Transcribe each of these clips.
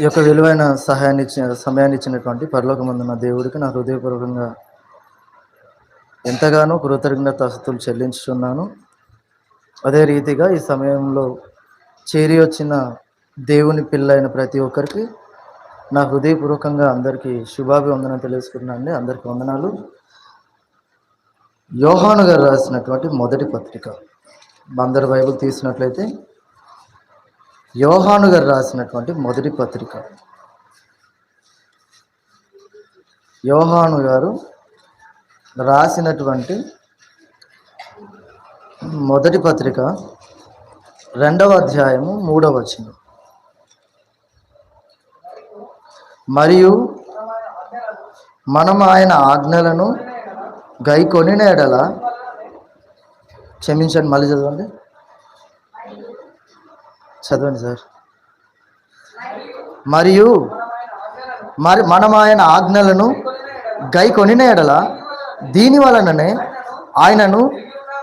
ఈ యొక్క విలువైన సహాయాన్ని ఇచ్చిన సమయాన్ని ఇచ్చినటువంటి పరలోకమందున్న దేవుడికి నా హృదయపూర్వకంగా ఎంతగానో కృతజ్ఞతాస్తులు చెల్లించుతున్నాను అదే రీతిగా ఈ సమయంలో చేరి వచ్చిన దేవుని పిల్లైన ప్రతి ఒక్కరికి నా హృదయపూర్వకంగా అందరికీ శుభాభివందనం తెలుసుకున్నాను అందరికీ వందనాలు. యోహాను గారు రాసినటువంటి మొదటి పత్రిక అందరు బైబుల్ తీసినట్లయితే యోహాను గారు రాసినటువంటి మొదటి పత్రిక. యోహాను గారు రాసినటువంటి మొదటి పత్రిక రెండవ అధ్యాయము మూడవ వచనం. మరియు మనం ఆయన ఆజ్ఞలను గైకొని ఎడల క్షమించండి మళ్ళీ చదవండి. చదవండి సార్. మరియు మరి మనం ఆయన ఆజ్ఞలను గై కొనిన ఎడల దీని వలననే ఆయనను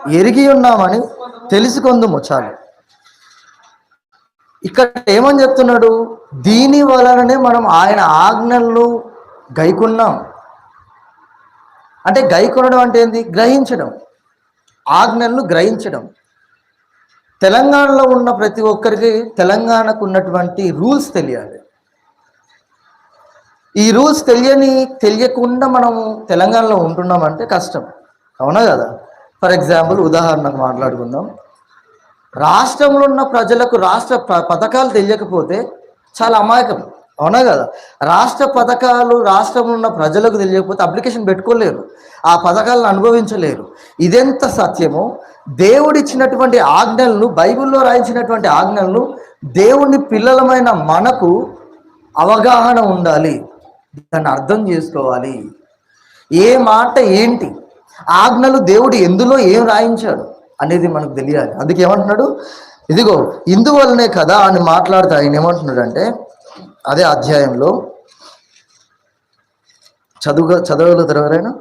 ఎరిగి ఉన్నామని తెలుసుకుందుము చాలు. ఇక్కడ ఏమని చెప్తున్నాడు? దీని వలననే మనం ఆయన ఆజ్ఞలను గైకున్నాం అంటే గైకొనడం అంటే ఏంది? గ్రహించడం. ఆజ్ఞలను గ్రహించడం. తెలంగాణలో ఉన్న ప్రతి ఒక్కరికి తెలంగాణకు ఉన్నటువంటి రూల్స్ తెలియాలి. ఈ రూల్స్ తెలియని తెలియకుండా మనం తెలంగాణలో ఉంటున్నామంటే కష్టం. అవునా కదా? ఫర్ ఎగ్జాంపుల్ ఉదాహరణకు మాట్లాడుకుందాం. రాష్ట్రంలో ఉన్న ప్రజలకు రాష్ట్ర ప- పథకాలు తెలియకపోతే చాలా అమాయకం. అవునా కదా? రాష్ట్ర పథకాలు రాష్ట్రంలో ఉన్న ప్రజలకు తెలియకపోతే అప్లికేషన్ పెట్టుకోలేరు. ఆ పథకాలను అనుభవించలేరు. ఇదెంత సత్యమో? దేవుడిచ్చినటువంటి ఆజ్ఞలను బైబిల్లో రాయించినటువంటి ఆజ్ఞలను దేవుని పిల్లలమైన మనకు అవగాహన ఉండాలి. దాన్ని అర్థం చేసుకోవాలి. ఏ మాట ఏంటి? ఆజ్ఞలు దేవుడు ఎందులో ఏం రాయించాడు అనేది మనకు తెలియాలి. అందుకేమంటున్నాడు? ఇదిగో ఇందువల్లనే కదా అని మాట్లాడుతూ ఆయన ఏమంటున్నాడు అంటే అదే అధ్యాయంలో. చదువు చదవలు ఎవరైనా?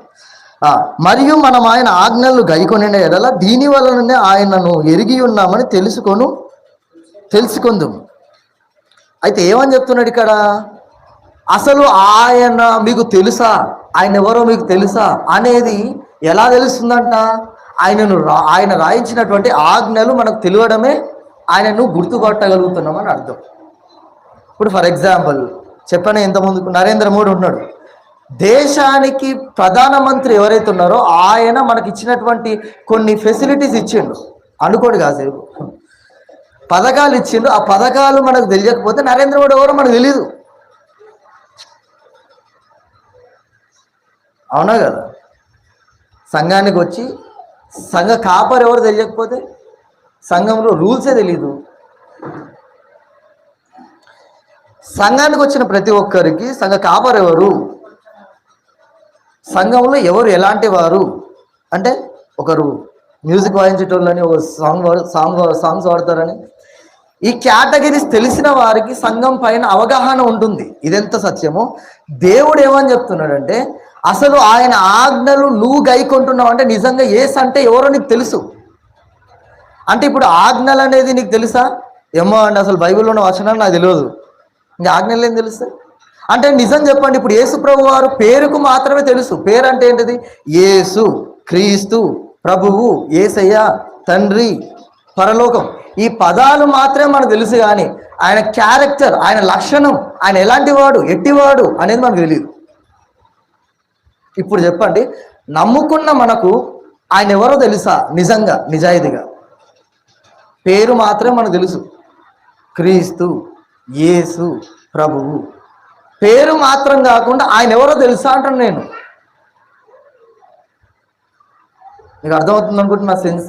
మరియు మనం ఆయన ఆజ్ఞలు గైకొని ఎడల దీని వలననే ఆయనను ఎరిగి ఉన్నామని తెలుసుకొను తెలుసుకుందాం అయితే ఏమని చెప్తున్నాడు ఇక్కడ? అసలు ఆయన మీకు తెలుసా? ఆయన ఎవరో మీకు తెలుసా? అనేది ఎలా తెలుస్తుందంట? ఆయనను రా- ఆయన రాయించినటువంటి ఆజ్ఞలు మనకు తెలియడమే ఆయనను గుర్తుపట్టగలుగుతున్నామని అర్థం. ఇప్పుడు ఫర్ ఎగ్జాంపుల్ చెప్పని ఇంతకుముందు నరేంద్ర మోడీ ఉన్నాడు దేశానికి ప్రధానమంత్రి ఎవరైతే ఉన్నారో ఆయన మనకి ఇచ్చినటువంటి కొన్ని ఫెసిలిటీస్ ఇచ్చిండు. అనుకోడు కాసేపు. పథకాలు ఇచ్చిండు. ఆ పథకాలు మనకు తెలియకపోతే నరేంద్ర మోడీ ఎవరో మనకు తెలియదు అవునా కదా? సంఘానికి వచ్చి సంఘ కాపర్ ఎవరు తెలియకపోతే సంఘంలో రూల్సే తెలీదు. సంఘానికి వచ్చిన ప్రతి ఒక్కరికి సంఘ కాపర్ ఎవరు? సంఘంలో ఎవరు ఎలాంటి వారు? అంటే ఒకరు మ్యూజిక్ వాయించేటోళ్ళని ఒక సాంగ్ సాంగ్ సాంగ్స్ వాడతారని. ఈ కేటగిరీస్ తెలిసిన వారికి సంఘం పైన అవగాహన ఉంటుంది. ఇదెంత సత్యమో? దేవుడు ఏమని చెప్తున్నాడంటే అసలు ఆయన ఆజ్ఞలు నువ్వు గైకుంటున్నావు అంటే నిజంగా ఏస్ అంటే ఎవరో నీకు తెలుసు. అంటే ఇప్పుడు ఆజ్ఞలు అనేది నీకు తెలుసా? ఏమో అండి అసలు బైబిల్లో ఉన్న వచనాలు నాకు తెలియదు. ఇంకా ఆజ్ఞలు ఏం తెలుస్తాయి? అంటే నిజం చెప్పండి ఇప్పుడు యేసు ప్రభు వారు పేరుకు మాత్రమే తెలుసు. పేరు అంటే ఏంటిది? యేసు క్రీస్తు ప్రభువు ఏసయ్య తండ్రి పరలోకం. ఈ పదాలు మాత్రమే మనకు తెలుసు కానీ ఆయన క్యారెక్టర్ ఆయన లక్షణం ఆయన ఎలాంటి వాడు ఎట్టివాడు అనేది మనకు తెలియదు ఇప్పుడు చెప్పండి నమ్ముకున్న మనకు ఆయన ఎవరో తెలుసా? నిజంగా నిజాయితీగా. పేరు మాత్రమే మనకు తెలుసు. క్రీస్తు. యేసు ప్రభువు. పేరు మాత్రం కాకుండా ఆయన ఎవరో తెలుసా అంటాను నేను. మీకు అర్థమవుతుంది అనుకుంటున్నా సెన్స్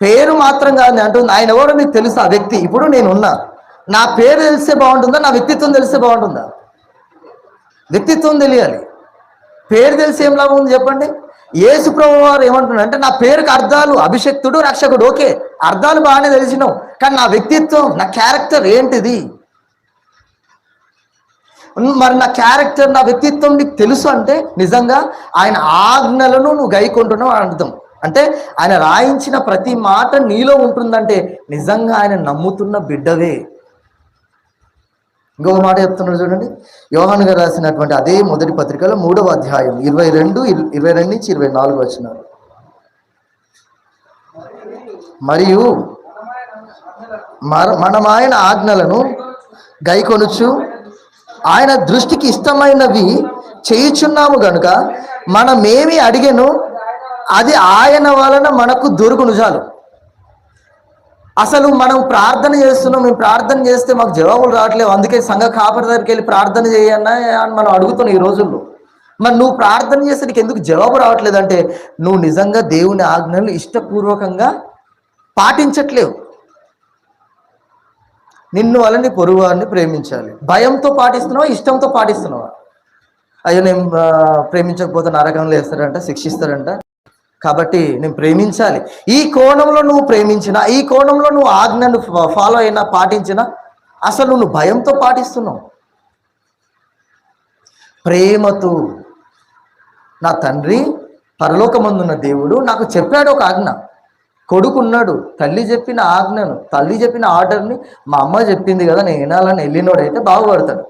పేరు మాత్రం కాదు అంటుంది ఆయన ఎవరో మీకు తెలుసా? వ్యక్తి. ఇప్పుడు నేను ఉన్నా నా పేరు తెలిస్తే బాగుంటుందా? నా వ్యక్తిత్వం తెలిస్తే బాగుంటుందా? వ్యక్తిత్వం తెలియాలి. పేరు తెలిసి ఏం లాభం ఉంది చెప్పండి? యేసు ప్రభు వారు ఏమంటున్నారు అంటే నా పేరుకి అర్థాలు అభిషక్తుడు రక్షకుడు. ఓకే అర్థాలు బాగానే తెలిసినావు. కానీ నా వ్యక్తిత్వం నా క్యారెక్టర్ ఏంటిది? మరి నా క్యారెక్టర్ నా వ్యక్తిత్వం నీకు తెలుసు అంటే నిజంగా ఆయన ఆజ్ఞలను నువ్వు గైకుంటున్నావు అని అర్థం. అంటే ఆయన రాయించిన ప్రతి మాట నీలో ఉంటుందంటే నిజంగా ఆయన నమ్ముతున్న బిడ్డవే. ఇంకొక మాట చెప్తున్నాడు చూడండి. యోహాన్ గారు రాసినటువంటి అదే మొదటి పత్రికలో మూడవ అధ్యాయం ఇరవై రెండు ఇరవై రెండు నుంచి ఇరవై నాలుగు వచ్చినారు. మరియు మన- మనం ఆయన ఆజ్ఞలను గైకొనుచు ఆయన దృష్టికి ఇష్టమైనవి చేయుచున్నాము గనుక మనమేమి అడిగాను అది ఆయన వలన మనకు దొరుకును చాలు. అసలు మనం ప్రార్థన చేస్తున్నాం మేము ప్రార్థన చేస్తే మాకు జవాబులు రావట్లేవు. అందుకే సంఘ కాపరి దగ్గరికి వెళ్ళి ప్రార్థన చేయన్నా అని మనం అడుగుతున్నాం ఈ రోజుల్లో. మరి నువ్వు ప్రార్థన చేస్తే నీకు ఎందుకు జవాబు రావట్లేదు అంటే నువ్వు నిజంగా దేవుని ఆజ్ఞలు ఇష్టపూర్వకంగా పాటించట్లేవు. నిన్ను వలని పొరుగువారిని ప్రేమించాలి. భయంతో పాటిస్తున్నావా? ఇష్టంతో పాటిస్తున్నావా? అయ్యో నేను ప్రేమించకపోతే నరకంలో వేస్తారంట శిక్షిస్తారంట. కాబట్టి నేను ప్రేమించాలి. ఈ కోణంలో నువ్వు ప్రేమించిన ఈ కోణంలో నువ్వు ఆజ్ఞను ఫాలో అయినా పాటించినా అసలు నువ్వు భయంతో పాటిస్తున్నావు. ప్రేమతో నా తండ్రి పరలోకమందున్న దేవుడు నాకు చెప్పాడు ఒక ఆజ్ఞ. కొడుకున్నాడు. తల్లి చెప్పిన ఆజ్ఞను తల్లి చెప్పిన ఆర్డర్ని మా అమ్మ చెప్పింది కదా నేను వినాలని వెళ్ళినోడైతే బాగుపడతాడు.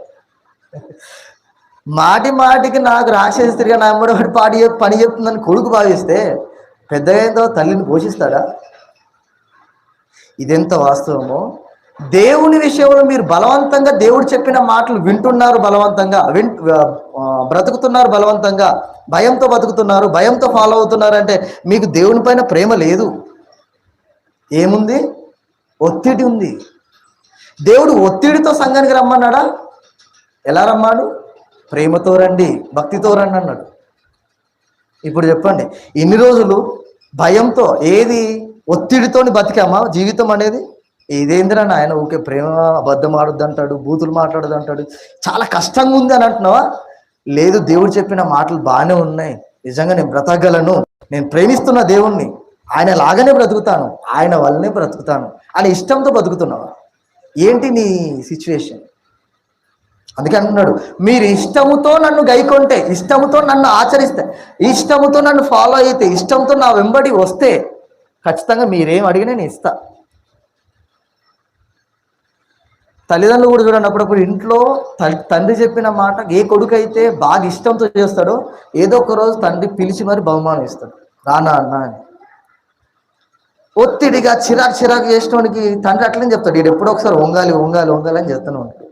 మాటి మాటికి నాకు రాసేసి తిరిగా నా అమ్మడు పాటి పాడి చెప్- పని చెప్తుందని కొడుకు భావిస్తే పెద్దగా ఏందో తల్లిని పోషిస్తాడా? ఇదెంత వాస్తవమో? దేవుని విషయంలో మీరు బలవంతంగా దేవుడు చెప్పిన మాటలు వింటున్నారు బలవంతంగా విన్ బ్రతుకుతున్నారు బలవంతంగా భయంతో బతుకుతున్నారు భయంతో ఫాలో అవుతున్నారు అంటే మీకు దేవుని పైన ప్రేమ లేదు. ఏముంది? ఒత్తిడి ఉంది. దేవుడు ఒత్తిడితో సంఘానికి రమ్మన్నాడా? ఎలా రమ్మాడు? ప్రేమతో రండి భక్తితో రండి అన్నాడు. ఇప్పుడు చెప్పండి ఇన్ని రోజులు భయంతో ఏది ఒత్తిడితోని బతికామా? జీవితం అనేది ఇదేందిరా ఆయన ఊకే ప్రేమ అబద్ధం ఆడొద్దు అంటాడు బూతులు మాట్లాడదు అంటాడు చాలా కష్టంగా ఉంది అని అంటున్నావా? లేదు దేవుడు చెప్పిన మాటలు బాగానే ఉన్నాయి. నిజంగా నేను బ్రతకగలను. నేను ప్రేమిస్తున్న దేవుణ్ణి. ఆయన లాగానే బ్రతుకుతాను ఆయన వల్లనే బ్రతుకుతాను అని ఇష్టంతో బతుకుతున్నావా ఏంటి నీ సిచ్యువేషన్ అందుకే అంటున్నాడు మీరు ఇష్టముతో నన్ను గైకొంటే ఇష్టముతో నన్ను ఆచరిస్తే ఇష్టముతో నన్ను ఫాలో అయితే ఇష్టంతో నా వెంబడి వస్తే ఖచ్చితంగా మీరేం అడిగినా నేను ఇస్తా. తల్లిదండ్రులు కూడా చూడండి అప్పుడప్పుడు ఇంట్లో తండ్రి చెప్పిన మాట ఏ కొడుకు అయితే బాగా ఇష్టంతో చేస్తాడో ఏదో ఒక రోజు తండ్రి పిలిచి మరి బహుమానం ఇస్తాడు. రానా అన్న అని. ఒత్తిడిగా చిరాకు చిరాకు చేసినోడికి తండ్రి అట్లనే చెప్తాడు. వీడు ఎప్పుడో ఒకసారి వంగాలి వంగాలి వంగాలి అని చెప్తూనే ఉంటాడు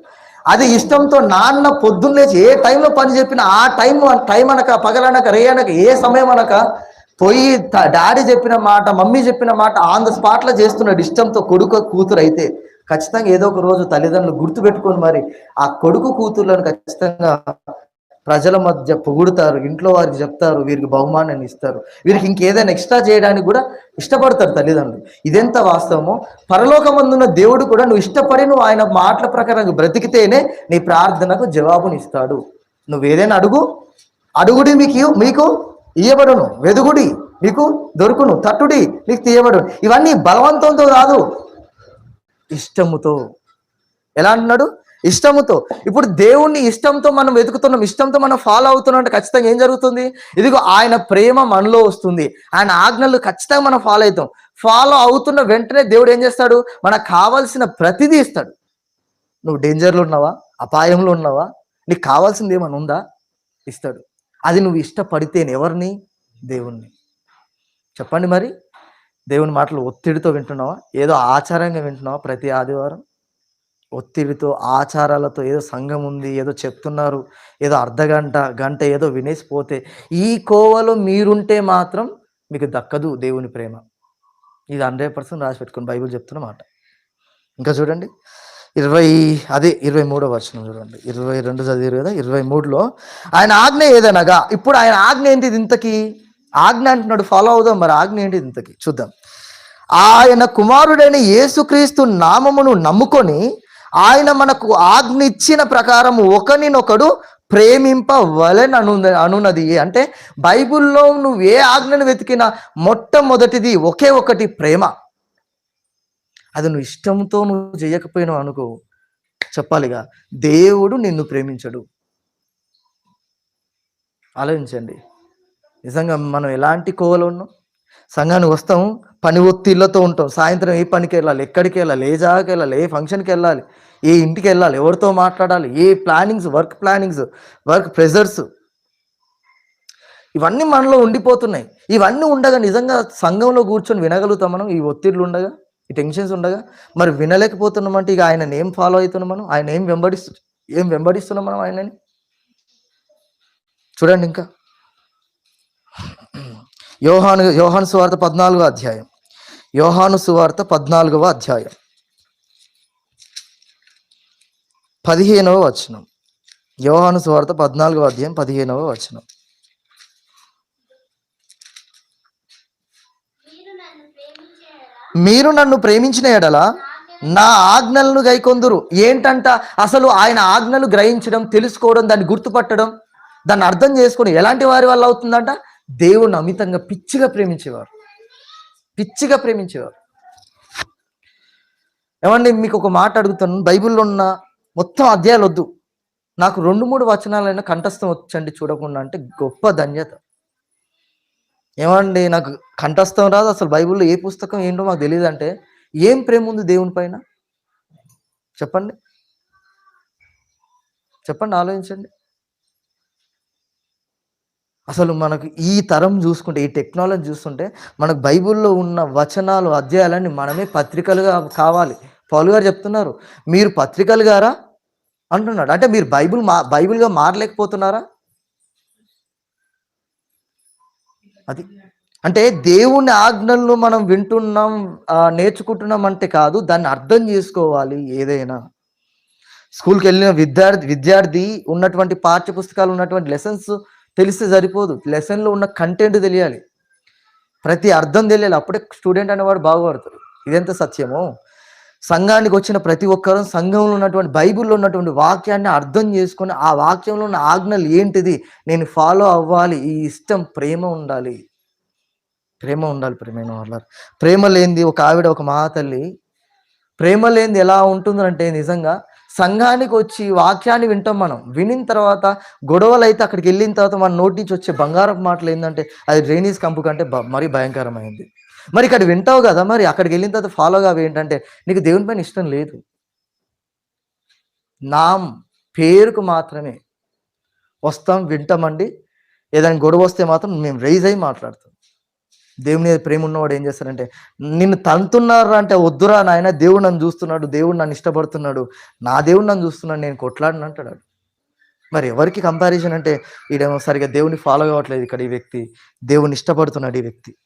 అది ఇష్టంతో నాన్న పొద్దున్నేసి ఏ టైంలో పని చెప్పినా ఆ టైం టైం అనక పగలనక రే అనక ఏ సమయం అనక పోయి డాడీ చెప్పిన మాట మమ్మీ చెప్పిన మాట ఆన్ ద స్పాట్లో చేస్తున్నాడు ఇష్టంతో కొడుకు కూతురు అయితే. ఖచ్చితంగా ఏదో ఒక రోజు తల్లిదండ్రులు గుర్తు పెట్టుకొని మరి ఆ కొడుకు కూతుర్లను ఖచ్చితంగా ప్రజల మధ్య పొగుడుతారు ఇంట్లో వారికి చెప్తారు వీరికి బహుమానాన్ని ఇస్తారు. వీరికి ఇంకేదైనా ఎక్స్ట్రా చేయడానికి కూడా ఇష్టపడతారు తల్లిదండ్రులు. ఇదెంత వాస్తవమో? పరలోకమందున్న దేవుడు కూడా నువ్వు ఇష్టపడి నువ్వు ఆయన మాటల ప్రకారం బ్రతికితేనే నీ ప్రార్థనకు జవాబునిస్తాడు. నువ్వు ఏదైనా అడుగు. అడుగుడి మీకు మీకు ఇయ్యబడును. వెదుగుడి మీకు దొరుకును. తట్టుడి నీకు తీయబడును. ఇవన్నీ బలవంతంతో కాదు. ఇష్టముతో. ఎలా అంటున్నాడు? ఇష్టముతో. ఇప్పుడు దేవుణ్ణి ఇష్టంతో మనం వెతుకుతున్నాం ఇష్టంతో మనం ఫాలో అవుతున్నాం అంటే ఖచ్చితంగా ఏం జరుగుతుంది? ఇదిగో ఆయన ప్రేమ మనలో వస్తుంది. ఆయన ఆజ్ఞలు ఖచ్చితంగా మనం ఫాలో అవుతాం. ఫాలో అవుతున్న వెంటనే దేవుడు ఏం చేస్తాడు? మనకు కావాల్సిన ప్రతిదీ ఇస్తాడు. నువ్వు డేంజర్లో ఉన్నావా? అపాయంలో ఉన్నావా? నీకు కావాల్సింది ఏమైనా ఉందా? ఇస్తాడు. అది నువ్వు ఇష్టపడితేనే ఎవరిని? దేవుణ్ణి. చెప్పండి మరి. దేవుని మాటలు ఒత్తిడితో వింటున్నావా? ఏదో ఆచారంగా వింటున్నావా? ప్రతి ఆదివారం? ఒత్తిడితో ఆచారాలతో ఏదో సంఘం ఉంది ఏదో చెప్తున్నారు ఏదో అర్ధగంట గంట ఏదో వినేసిపోతే ఈ కోవలో మీరుంటే మాత్రం మీకు దక్కదు దేవుని ప్రేమ. ఇది హండ్రెడ్ పర్సెంట్ రాసి పెట్టుకుని బైబిల్ చెప్తున్న మాట. ఇంకా చూడండి ఇరవై అదే ఇరవై మూడో వర్షం చూడండి. ఇరవై రెండు చదివారు కదా ఇరవై మూడులో ఆయన ఆజ్ఞ ఏదనగా ఇప్పుడు ఆయన ఆజ్ఞ ఏంటిది ఇంతకి? ఆజ్ఞ అంటున్నాడు ఫాలో అవుదాం మరి ఆజ్ఞ ఏంటిది ఇంతకి? చూద్దాం. ఆయన కుమారుడైన యేసుక్రీస్తు నామమును నమ్ముకొని ఆయన మనకు ఆజ్ఞ ఇచ్చిన ప్రకారం ఒకనినొకడు ప్రేమింపవలెన్ అను అనున్నది. అంటే బైబిల్లో నువ్వు ఏ ఆజ్ఞను వెతికినా మొట్టమొదటిది ఒకే ఒకటి ప్రేమ. అది నువ్వు ఇష్టంతో నువ్వు చేయకపోయినావు అనుకో చెప్పాలిగా దేవుడు నిన్ను ప్రేమించడు. ఆలోచించండి. నిజంగా మనం ఎలాంటి కోవలు ఉన్నాం? సంఘానికి వస్తాము పని ఒత్తిళ్ళతో ఉంటాం. సాయంత్రం ఏ పనికి వెళ్ళాలి? ఎక్కడికి వెళ్ళాలి? ఏ జాగాకి వెళ్ళాలి? ఏ ఫంక్షన్కి వెళ్ళాలి? ఏ ఇంటికి వెళ్ళాలి? ఎవరితో మాట్లాడాలి? ఏ plannings work plannings work pressures? ఇవన్నీ మనలో ఉండిపోతున్నాయి. ఇవన్నీ ఉండగా నిజంగా సంఘంలో కూర్చొని వినగలుగుతాం మనం? ఈ ఒత్తిళ్ళు ఉండగా? ఈ టెన్షన్స్ ఉండగా? మరి వినలేకపోతున్నామంటే ఇక ఆయన ఏం ఫాలో అవుతున్నాం మనం? ఆయన ఏం వెంబడిస్తు ఏం వెంబడిస్తున్నాం మనం ఆయనని? చూడండి ఇంకా. యోహాను యోహాను సువార్త పద్నాలుగో అధ్యాయం. యోహాను సువార్త పద్నాలుగవ అధ్యాయం. పదిహేనవ వచనం. యోహాను సువార్త పద్నాలుగవ అధ్యాయం పదిహేనవ వచనం. మీరు నన్ను ప్రేమించిన ఎడల నా ఆజ్ఞలను గైకొందురు. ఏంటంట? అసలు ఆయన ఆజ్ఞలు గ్రహించడం తెలుసుకోవడం దాన్ని గుర్తుపట్టడం దాన్ని అర్థం చేసుకోవడం ఎలాంటి వారి వల్ల అవుతుందంట? దేవుణ్ణి అమితంగా పిచ్చిగా ప్రేమించేవారు. పిచ్చిగా ప్రేమించేవారు. ఏమండి మీకు ఒక మాట అడుగుతాను. బైబిల్లో ఉన్న మొత్తం అధ్యాయాలు వద్దు. నాకు రెండు మూడు వచనాలైనా కంఠస్థం వచ్చండి చూడకుండా అంటే గొప్ప ధన్యత. ఏమండి నాకు కంఠస్థం రాదు. అసలు బైబిల్లో ఏ పుస్తకం ఏంటో మాకు తెలియదు అంటే ఏం ప్రేమ ఉంది దేవుని పైన? చెప్పండి. చెప్పండి ఆలోచించండి. అసలు మనకు ఈ తరం చూసుకుంటే ఈ టెక్నాలజీ చూస్తుంటే మనకు బైబిల్లో ఉన్న వచనాలు అధ్యాయాలన్నీ మనమే పత్రికలుగా కావాలి. పౌలు గారు చెప్తున్నారు మీరు పత్రికలు గారా? అంటున్నాడు. అంటే మీరు బైబిల్ మా బైబిల్గా మారలేకపోతున్నారా? అది. అంటే దేవుని ఆజ్ఞలను మనం వింటున్నాం నేర్చుకుంటున్నాం అంటే కాదు దాన్ని అర్థం చేసుకోవాలి ఏదైనా. స్కూల్కి వెళ్ళిన విద్యార్థి విద్యార్థి ఉన్నటువంటి పాఠ్య పుస్తకాలు ఉన్నటువంటి లెసన్స్ తెలిస్తే సరిపోదు. లెసన్లో ఉన్న కంటెంట్ తెలియాలి. ప్రతి అర్థం తెలియాలి. అప్పుడే స్టూడెంట్ అనేవాడు బాగుపడతాడు. ఇదెంత సత్యమో? సంఘానికి వచ్చిన ప్రతి ఒక్కరూ సంఘంలో ఉన్నటువంటి బైబిల్లో ఉన్నటువంటి వాక్యాన్ని అర్థం చేసుకొని ఆ వాక్యంలో ఉన్న ఆజ్ఞలు ఏంటిది? నేను ఫాలో అవ్వాలి. ఈ ఇష్టం ప్రేమ ఉండాలి. ప్రేమ ఉండాలి ప్రేమైన వాళ్ళ ప్రేమ లేనిది ఒక ఆవిడ ఒక మహాతల్లి. ప్రేమ లేనిది ఎలా ఉంటుందంటే నిజంగా సంఘానికి వచ్చి వాక్యాన్ని వింటాం మనం. వినిన తర్వాత గొడవలు అయితే అక్కడికి వెళ్ళిన తర్వాత మన నోటి నుంచి వచ్చే బంగారపు మాటలు ఏంటంటే అది డ్రైనేజ్ కంపు కంటే మరీ భయంకరమైంది. మరి ఇక్కడ వింటావు కదా మరి అక్కడికి వెళ్ళిన తర్వాత ఫాలో కావు ఏంటంటే నీకు దేవుని పైన ఇష్టం లేదు. నా పేరుకు మాత్రమే వస్తాం వింటామండి. ఏదైనా గొడవ వస్తే మాత్రం మేము రైజ్ అయ్యి మాట్లాడతాం. దేవుని మీద ప్రేమ ఉన్నవాడు ఏం చేస్తారంటే నిన్ను తంతున్నారు అంటే వద్దురా నాయన దేవుడు నన్ను చూస్తున్నాడు దేవుడు నన్ను ఇష్టపడుతున్నాడు నా దేవుడు నన్ను చూస్తున్నాడు నేను కొట్లాడిన అంటాడు. మరి ఎవరికి కంపారిజన్ అంటే ఈడేమో సరిగా దేవుని ఫాలో కావట్లేదు ఇక్కడ ఈ వ్యక్తి దేవుని ఇష్టపడుతున్నాడు ఈ వ్యక్తి.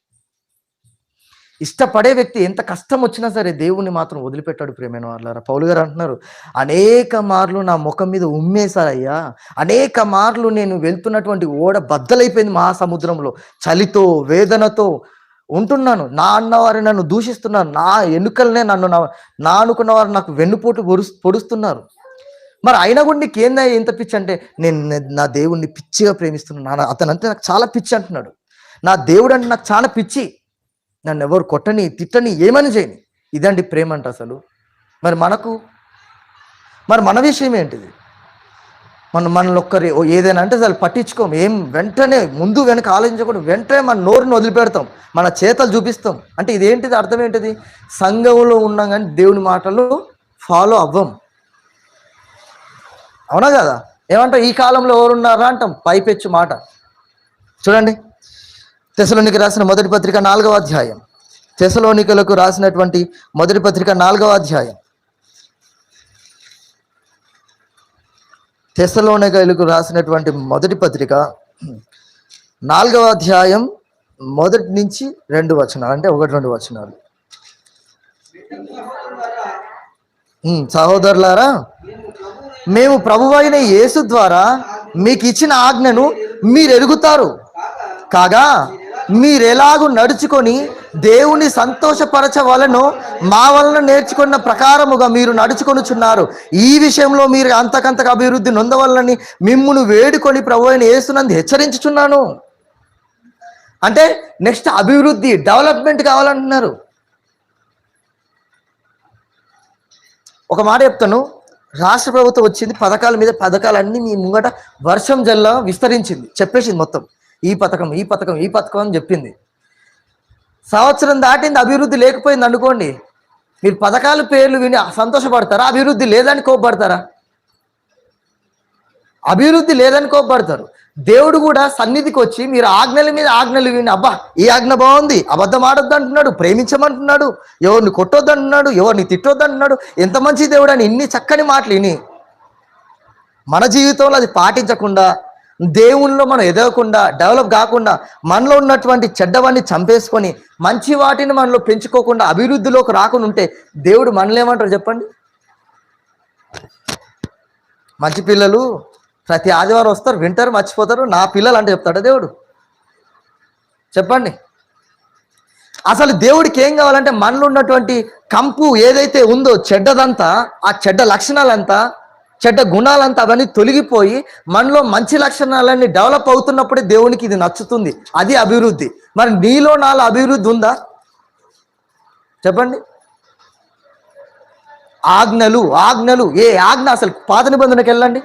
ఇష్టపడే వ్యక్తి ఎంత కష్టం వచ్చినా సరే దేవుణ్ణి మాత్రం వదిలిపెట్టాడు ప్రేమైన వాళ్ళారా. పౌలు గారు అంటున్నారు అనేక మార్లు నా ముఖం మీద ఉమ్మేశారయ్యా. అనేక మార్లు నేను వెళ్తున్నటువంటి ఓడ బద్దలైపోయింది మహాసముద్రంలో. చలితో వేదనతో ఉంటున్నాను. నా అన్నవారు నన్ను దూషిస్తున్నారు. నా ఎన్నికలనే నన్ను నా అనుకున్న వారు నాకు వెన్నుపోటు పొరు పొడుస్తున్నారు మరి అయినా కూడా నీకు ఏందా ఎంత పిచ్చి అంటే నేను నా దేవుణ్ణి పిచ్చిగా ప్రేమిస్తున్నాను. నా అతను నాకు చాలా పిచ్చి అంటున్నాడు. నా దేవుడు అంటే నాకు చాలా పిచ్చి. నన్ను ఎవరు కొట్టని తిట్టని ఏమని చేయని. ఇదండి ప్రేమ అంట అసలు. మరి మనకు మరి మన విషయం ఏంటిది? మన మనల్ని ఒక్కరి ఓ ఏదైనా అంటే అసలు పట్టించుకోం. ఏం వెంటనే ముందు వెనక ఆలోచించకుండా వెంటనే మన నోరుని వదిలిపెడతాం. మన చేతలు చూపిస్తాం. అంటే ఇదేంటిది? అర్థం ఏంటిది? సంఘంలో ఉన్నాం కానీ దేవుని మాటలు ఫాలో అవ్వం. అవునా కదా? ఏమంటాం ఈ కాలంలో ఎవరున్నారా అంటాం? పైపెచ్చు మాట. చూడండి. తెసలోనికి రాసిన మొదటి పత్రిక నాలుగవ అధ్యాయం. తెసలోనికలకు రాసినటువంటి మొదటి పత్రిక నాలుగవ అధ్యాయం. తెసలోనికలకు రాసినటువంటి మొదటి పత్రిక నాలుగవ అధ్యాయం మొదటి నుంచి రెండు వచనాలు అంటే ఒకటి రెండు వచనాలు. సహోదరులారా మేము ప్రభువైన యేసు ద్వారా మీకు ఇచ్చిన ఆజ్ఞను మీరు ఎరుగుతారు కాగా మీరెలాగూ నడుచుకొని దేవుని సంతోషపరచవలను మా వలన నేర్చుకున్న ప్రకారముగా మీరు నడుచుకొనుచున్నారు. ఈ విషయంలో మీరు అంతకంతకు అభివృద్ధి నొందవలని మిమ్మును వేడుకొని ప్రభు అయిన హెచ్చరించుచున్నాను. అంటే నెక్స్ట్ అభివృద్ధి డెవలప్మెంట్ కావాలంటున్నారు. ఒక మాట చెప్తాను. రాష్ట్ర ప్రభుత్వం వచ్చింది పథకాల మీద పథకాలన్నీ మీ ముంగట వర్షం జల్ల విస్తరించింది. చెప్పేసింది మొత్తం. ఈ పథకం ఈ పథకం ఈ పథకం అని చెప్పింది. సంవత్సరం దాటింది అభివృద్ధి లేకపోయింది అనుకోండి మీరు పథకాల పేర్లు విని సంతోషపడతారా? అభివృద్ధి లేదని కోపడతారా అభివృద్ధి లేదని కోపడతారు దేవుడు కూడా సన్నిధికి వచ్చి మీరు ఆజ్ఞల మీద ఆజ్ఞలు విని అబ్బా ఈ ఆజ్ఞ బాగుంది అబద్ధం ఆడొద్దు అంటున్నాడు ప్రేమించమంటున్నాడు ఎవరిని కొట్టొద్దు అంటున్నాడు ఎవరిని తిట్టొద్దు అంటున్నాడు ఎంత మంచి దేవుడు అని ఇన్ని చక్కని మాటలు విని మన జీవితంలో అది పాటించకుండా దేవుళ్ళు మనం ఎదగకుండా డెవలప్ కాకుండా మనలో ఉన్నటువంటి చెడ్డవాన్ని చంపేసుకొని మంచి వాటిని మనలో పెంచుకోకుండా అభివృద్ధిలోకి రాకుండా ఉంటే దేవుడు మనల్ని ఏమంటారు చెప్పండి? మంచి పిల్లలు ప్రతి ఆదివారం వస్తారు వింటారు మర్చిపోతారు నా పిల్లలు అంటే చెప్తాడా దేవుడు? చెప్పండి. అసలు దేవుడికి ఏం కావాలంటే మనలో ఉన్నటువంటి కంపు ఏదైతే ఉందో చెడ్డదంతా ఆ చెడ్డ లక్షణాలంతా చెడ్డ గుణాలంతా అవన్నీ తొలగిపోయి మనలో మంచి లక్షణాలన్నీ డెవలప్ అవుతున్నప్పుడే దేవునికి ఇది నచ్చుతుంది. అది అభివృద్ధి. మరి నీలో నాలో అభివృద్ధి ఉందా? చెప్పండి. ఆజ్ఞలు ఆజ్ఞలు. ఏ ఆజ్ఞ అసలు పాత నిబంధనకి వెళ్ళండి.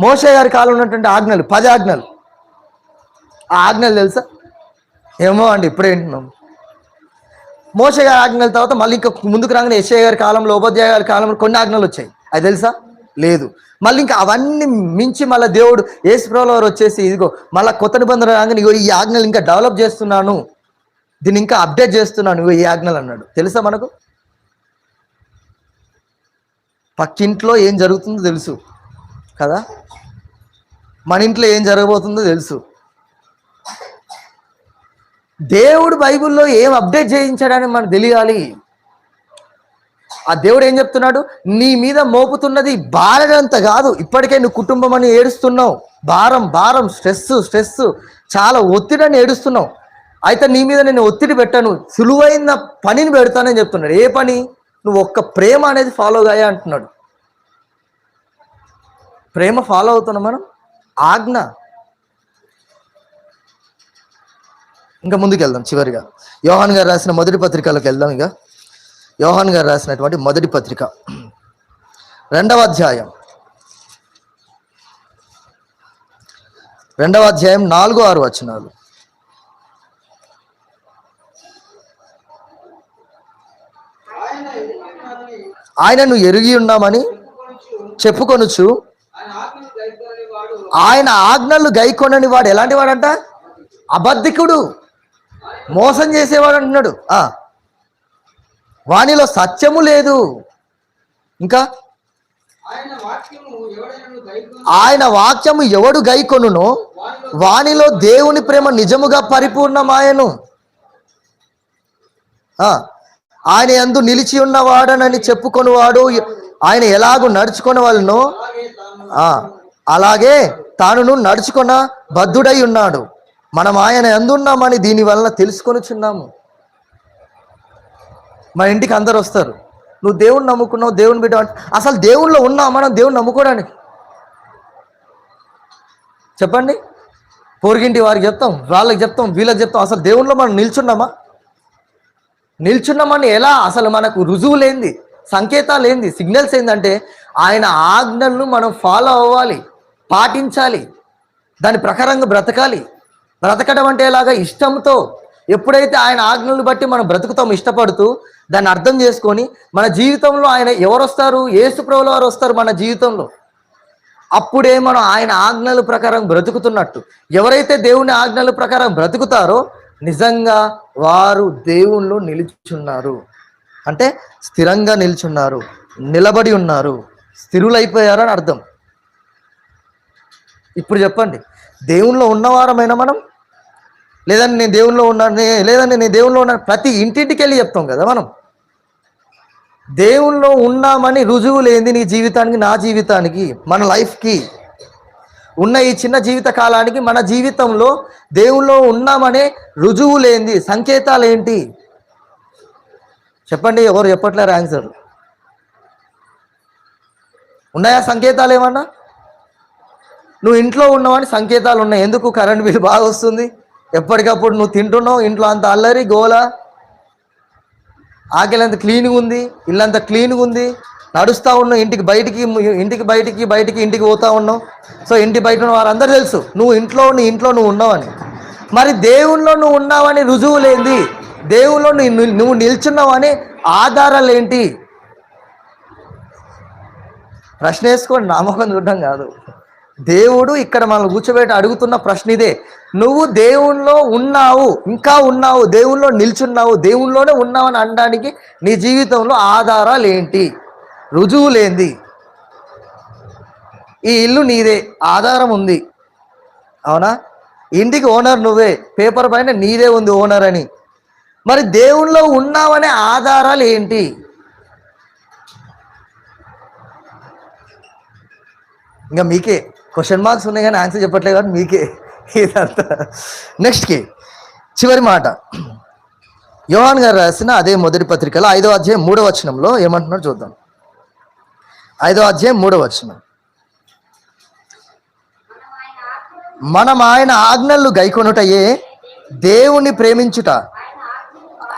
మోసే గారి కాలం ఉన్నటువంటి ఆజ్ఞలు పది ఆజ్ఞలు. ఆ ఆజ్ఞలు తెలుసా? ఏమో అండి ఇప్పుడే వింటున్నాం. మోస గారి ఆజ్ఞల తర్వాత మళ్ళీ ఇంకా ముందుకు రాగానే యశ్ఐ గారి కాలంలో ఉపాధ్యాయ గారి కాలంలో కొన్ని ఆజ్ఞలు వచ్చాయి. అది తెలుసా? లేదు. మళ్ళీ ఇంకా అవన్నీ మించి మళ్ళీ దేవుడు యేసుప్రభుల వారు వచ్చేసి ఇదిగో మళ్ళీ కొత్త నిబంధన రాగానే ఇగో ఈ ఆజ్ఞలు ఇంకా డెవలప్ చేస్తున్నాను. దీన్ని ఇంకా అప్డేట్ చేస్తున్నాను ఇగో ఈ ఆజ్ఞలు అన్నాడు. తెలుసా మనకు? పక్కింట్లో ఏం జరుగుతుందో తెలుసు కదా? మన ఇంట్లో ఏం జరగబోతుందో తెలుసు. దేవుడు బైబిల్లో ఏం అప్డేట్ చేయించాడని మనకు తెలియాలి. ఆ దేవుడు ఏం చెప్తున్నాడు? నీ మీద మోపుతున్నది భారమంత కాదు. ఇప్పటికే నువ్వు కుటుంబం అని ఏడుస్తున్నావు. భారం భారం స్ట్రెస్ స్ట్రెస్ చాలా ఒత్తిడిని ఏడుస్తున్నావు. అయితే నీ మీద నేను ఒత్తిడి పెట్టాను. సులువైన పనిని పెడతానని చెప్తున్నాడు. ఏ పని? నువ్వు ఒక్క ప్రేమ అనేది ఫాలో కాయా అంటున్నాడు. ప్రేమ ఫాలో అవుతున్నాం మనం? ఆజ్ఞ. ఇంకా ముందుకు వెళ్దాం చివరిగా. యోహాన్ గారు రాసిన మొదటి పత్రికలోకి వెళ్దాం ఇక. యోహాన్ గారు రాసినటువంటి మొదటి పత్రిక. రెండవ అధ్యాయం. రెండవ అధ్యాయం నాలుగు ఆరు వచనాలు. ఆయనను ఎరిగి ఉన్నామని చెప్పుకొనుచు ఆయన ఆజ్ఞలు గైకొనని వాడు ఎలాంటి వాడంట? అబద్ధికుడు. మోసం చేసేవాడు అంటున్నాడు. ఆ. వానిలో సత్యము లేదు. ఇంకా? ఆయన వాక్యము ఎవడు గైకొనునో? వానిలో దేవుని ప్రేమ నిజముగా పరిపూర్ణమాయను. ఆయన ఎందు నిలిచి ఉన్నవాడనని చెప్పుకొనివాడు ఆయన ఎలాగూ నడుచుకుని వాళ్ళను అలాగే తాను ఆ, అలాగే తానును నడుచుకున్న బద్ధుడై ఉన్నాడు. మనం ఆయన ఎందున్నామని దీని వలన తెలుసుకొనిచున్నాము. మన ఇంటికి అందరు వస్తారు. నువ్వు దేవుణ్ణి నమ్ముకున్నావు దేవుని బిడ్డ అసలు దేవుళ్ళు ఉన్నావు మనం దేవుణ్ణి నమ్ముకోవడానికి. చెప్పండి? పొరిగింటి వారికి చెప్తాం వాళ్ళకి చెప్తాం వీళ్ళకి చెప్తాం అసలు దేవుణ్ణిలో మనం నిల్చున్నామా? నిల్చున్నామని ఎలా? అసలు మనకు రుజువు లేనిది సంకేతాలు ఏంది సిగ్నల్స్ ఏంటంటే ఆయన ఆజ్ఞలను మనం ఫాలో అవ్వాలి పాటించాలి దాని ప్రకారంగా బ్రతకాలి. బ్రతకడం అంటే ఎలాగా? ఇష్టంతో. ఎప్పుడైతే ఆయన ఆజ్ఞలను బట్టి మనం బ్రతుకుతాం ఇష్టపడుతూ దాన్ని అర్థం చేసుకొని మన జీవితంలో ఆయన ఎవరు వస్తారు ఏసు ప్రభుల వారు వస్తారు మన జీవితంలో. అప్పుడే మనం ఆయన ఆజ్ఞల ప్రకారం బ్రతుకుతున్నట్టు. ఎవరైతే దేవుని ఆజ్ఞల ప్రకారం బ్రతుకుతారో నిజంగా వారు దేవుళ్ళు నిలుచున్నారు. అంటే స్థిరంగా నిల్చున్నారు. నిలబడి ఉన్నారు. స్థిరులైపోయారని అర్థం. ఇప్పుడు చెప్పండి. దేవుణ్ణిలో ఉన్నవారమైనా మనం లేదని నేను దేవుణ్ణిలో ఉన్నాను లేదని నేను దేవుణ్ణిలో ఉన్నాను ప్రతి ఇంటింటికి వెళ్ళి చెప్తాం కదా మనం. దేవుళ్ళో ఉన్నామని రుజువు లేనిది నీ జీవితానికి నా జీవితానికి మన లైఫ్కి ఉన్న ఈ చిన్న జీవిత కాలానికి మన జీవితంలో దేవుళ్ళో ఉన్నామనే రుజువు లేనిది సంకేతాలు ఏంటి? చెప్పండి ఎవరు చెప్పట్లేరు ఆన్సర్ ఉన్నాయా సంకేతాలు ఏమన్నా? నువ్వు ఇంట్లో ఉన్నావని సంకేతాలు ఉన్నాయి. ఎందుకు కరెంట్ బిల్ బాగా వస్తుంది? ఎప్పటికప్పుడు నువ్వు తింటున్నావు ఇంట్లో అంత అల్లరి గోల. ఆకలి అంత క్లీన్గా ఉంది ఇల్లంతా క్లీన్గా ఉంది. నడుస్తూ ఉన్నావు ఇంటికి బయటికి ఇంటికి బయటికి బయటికి ఇంటికి పోతా ఉన్నావు. సో ఇంటి బయట ఉన్న వారందరూ తెలుసు నువ్వు ఇంట్లో నీ ఇంట్లో నువ్వు ఉన్నావని. మరి దేవుల్లో నువ్వు ఉన్నావని రుజువు లేనిది దేవుల్లో నువ్వు నువ్వు నిల్చున్నావని ఆధారాలు ఏంటి? ప్రశ్న వేసుకోండి నామకం చూడడం కాదు. దేవుడు ఇక్కడ మనల్ని కూర్చోబెట్టి అడుగుతున్న ప్రశ్న ఇదే. నువ్వు దేవుణ్ణిలో ఉన్నావు ఇంకా ఉన్నావు దేవుణ్ణిలో నిల్చున్నావు దేవుణ్ణిలోనే ఉన్నావు అని అనడానికి నీ జీవితంలో ఆధారాలు ఏంటి? రుజువులేంది ఈ ఇల్లు నీదే ఆధారం ఉంది. అవునా? ఇంటికి ఓనర్ నువ్వే పేపర్ పైన నీదే ఉంది ఓనర్ అని. మరి దేవుణ్ణిలో ఉన్నావనే ఆధారాలు ఏంటి? ఇంకా మీకే. క్వశ్చన్ మార్క్స్ ఉన్నాయి కానీ ఆన్సర్ చెప్పట్లేదు కానీ మీకే ఇదంతా. నెక్స్ట్కి చివరి మాట. యోహాన్ గారు రాసిన అదే మొదటి పత్రికలో ఐదో అధ్యాయం మూడో వచనంలో ఏమంటున్నారో చూద్దాం. ఐదో అధ్యాయం మూడో వచనం. మనం ఆయన ఆజ్ఞలు గైకొనుటయే దేవుణ్ణి ప్రేమించుట.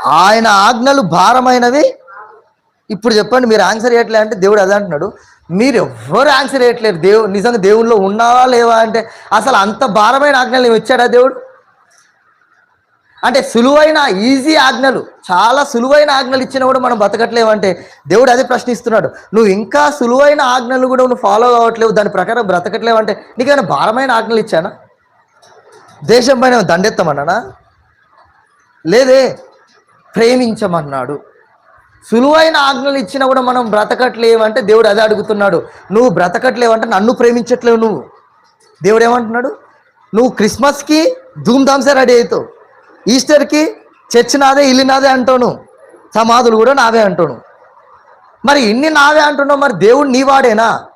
ఆయన ఆజ్ఞలు భారమైనవి. ఇప్పుడు చెప్పండి మీరు ఆన్సర్ చేయట్లే అంటే దేవుడు అదే అంటున్నాడు. మీరు ఎవ్వరు ఆన్సర్ చేయట్లేరు దేవు నిజంగా దేవుల్లో ఉన్నావా లేవా అంటే అసలు అంత భారమైన ఆజ్ఞలు నేను ఇచ్చాడా దేవుడు? అంటే సులువైన ఈజీ ఆజ్ఞలు. చాలా సులువైన ఆజ్ఞలు ఇచ్చినా కూడా మనం బతకట్లేవంటే దేవుడు అదే ప్రశ్నిస్తున్నాడు. నువ్వు ఇంకా సులువైన ఆజ్ఞలు కూడా నువ్వు ఫాలో కావట్లేవు దాని ప్రకారం బ్రతకట్లేవు అంటే నీకేమైనా భారమైన ఆజ్ఞలు ఇచ్చానా? దేశం పైన దండెత్తమన్నానా? లేదే ప్రేమించమన్నాడు. సులువైన ఆజ్ఞలు ఇచ్చినా కూడా మనం బ్రతకట్లేవంటే దేవుడు అదే అడుగుతున్నాడు. నువ్వు బ్రతకట్లేవంటే నన్ను ప్రేమించట్లేవు నువ్వు. దేవుడు ఏమంటున్నాడు? నువ్వు క్రిస్మస్కి ధూమ్ధామ్సే రెడీ అవుతావు ఈస్టర్కి చర్చ్ నాదే ఇల్లు నాదే అంటాను. సమాధులు కూడా నావే అంటాను. మరి ఇన్ని నావే అంటున్నావు మరి దేవుడు నీవాడేనా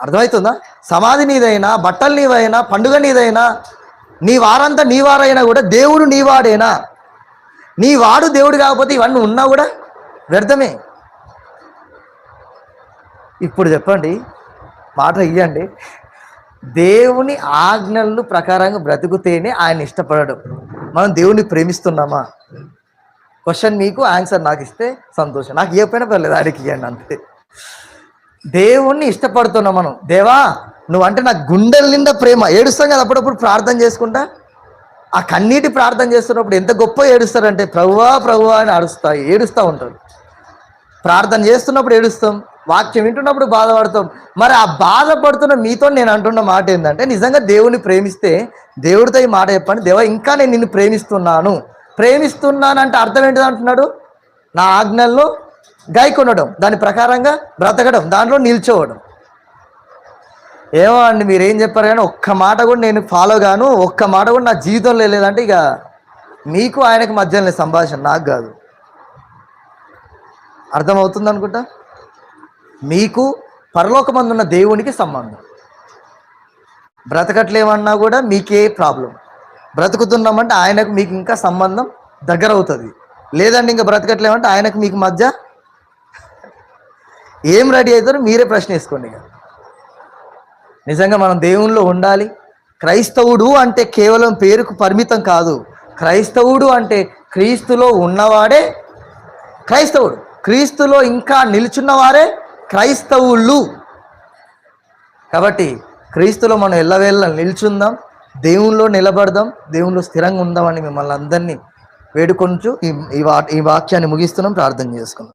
అర్థమవుతుందా సమాధి నీదైనా బట్టలు నీవైనా పండుగ నీదైనా నీ వారంతా నీ వారైనా కూడా దేవుడు నీవాడేనా నీ వాడు దేవుడు కాకపోతే ఇవన్నీ ఉన్నా కూడా వ్యర్థమే. ఇప్పుడు చెప్పండి మాట ఇవ్వండి దేవుని ఆజ్ఞలను ప్రకారంగా బ్రతుకుతేనే ఆయన ఇష్టపడడం. మనం దేవుని ప్రేమిస్తున్నామా? క్వశ్చన్ మీకు ఆన్సర్ నాకు ఇస్తే సంతోషం. నాకు ఇవ్వకపోయినా పర్లేదు ఆయనకి ఇవ్వండి అంతే. దేవుణ్ణి ఇష్టపడుతున్నాం మనం. దేవా నువ్వంటే నాకు గుండెల నిండా ప్రేమ. ఏడుస్తాం కదా అప్పుడప్పుడు ప్రార్థన చేసుకుంటా? ఆ కన్నీటి ప్రార్థన చేస్తున్నప్పుడు ఎంత గొప్ప ఏడుస్తారంటే ప్రభువా ప్రభువా అని అరుస్తా ఏడుస్తూ ఉంటారు. ప్రార్థన చేస్తున్నప్పుడు ఏడుస్తాం వాక్యం వింటున్నప్పుడు బాధపడతాం. మరి ఆ బాధపడుతున్న మీతో నేను అంటున్న మాట ఏంటంటే నిజంగా దేవుని ప్రేమిస్తే దేవుడితో ఈ మాట చెప్పండి దేవా ఇంకా నేను నిన్ను ప్రేమిస్తున్నాను. ప్రేమిస్తున్నాను అంటే అర్థం ఏంటిది అంటున్నాడు? నా ఆజ్ఞల్లో గాయకొనడం దాని ప్రకారంగా బ్రతకడం దాంట్లో నిల్చోవడం. ఏమో అండి మీరు ఏం చెప్పారు కానీ ఒక్క మాట కూడా నేను ఫాలో గాను ఒక్క మాట కూడా నా జీవితంలో లేదంటే ఇక మీకు ఆయనకు మధ్యలో సంభాషణ నాకు కాదు. అర్థమవుతుంది అనుకుంటా? మీకు పరలోకమందున్న దేవునికి సంబంధం. బ్రతకట్లేమన్నా కూడా మీకే ప్రాబ్లం బ్రతుకుతున్నామంటే ఆయనకు మీకు ఇంకా సంబంధం దగ్గర అవుతుంది. లేదండి ఇంకా బ్రతకట్లేమంటే ఆయనకు మీకు మధ్య ఏం రెడీ అవుతారో మీరే ప్రశ్న వేసుకోండి ఇక. నిజంగా మనం దేవుణ్ణిలో ఉండాలి. క్రైస్తవుడు అంటే కేవలం పేరుకు పరిమితం కాదు. క్రైస్తవుడు అంటే క్రీస్తులో ఉన్నవాడే క్రైస్తవుడు. క్రీస్తులో ఇంకా నిలుచున్నవారే క్రైస్తవులు. కాబట్టి క్రీస్తులో మనం ఎల్లవేళ్ళ నిల్చుందాం దేవునిలో నిలబడదాం దేవునిలో స్థిరంగా ఉందామని మిమ్మల్ని అందరినీ వేడుకొంచు ఈ వా ఈ వాక్యాన్ని ముగిస్తున్నాం ప్రార్థన చేసుకుందాం.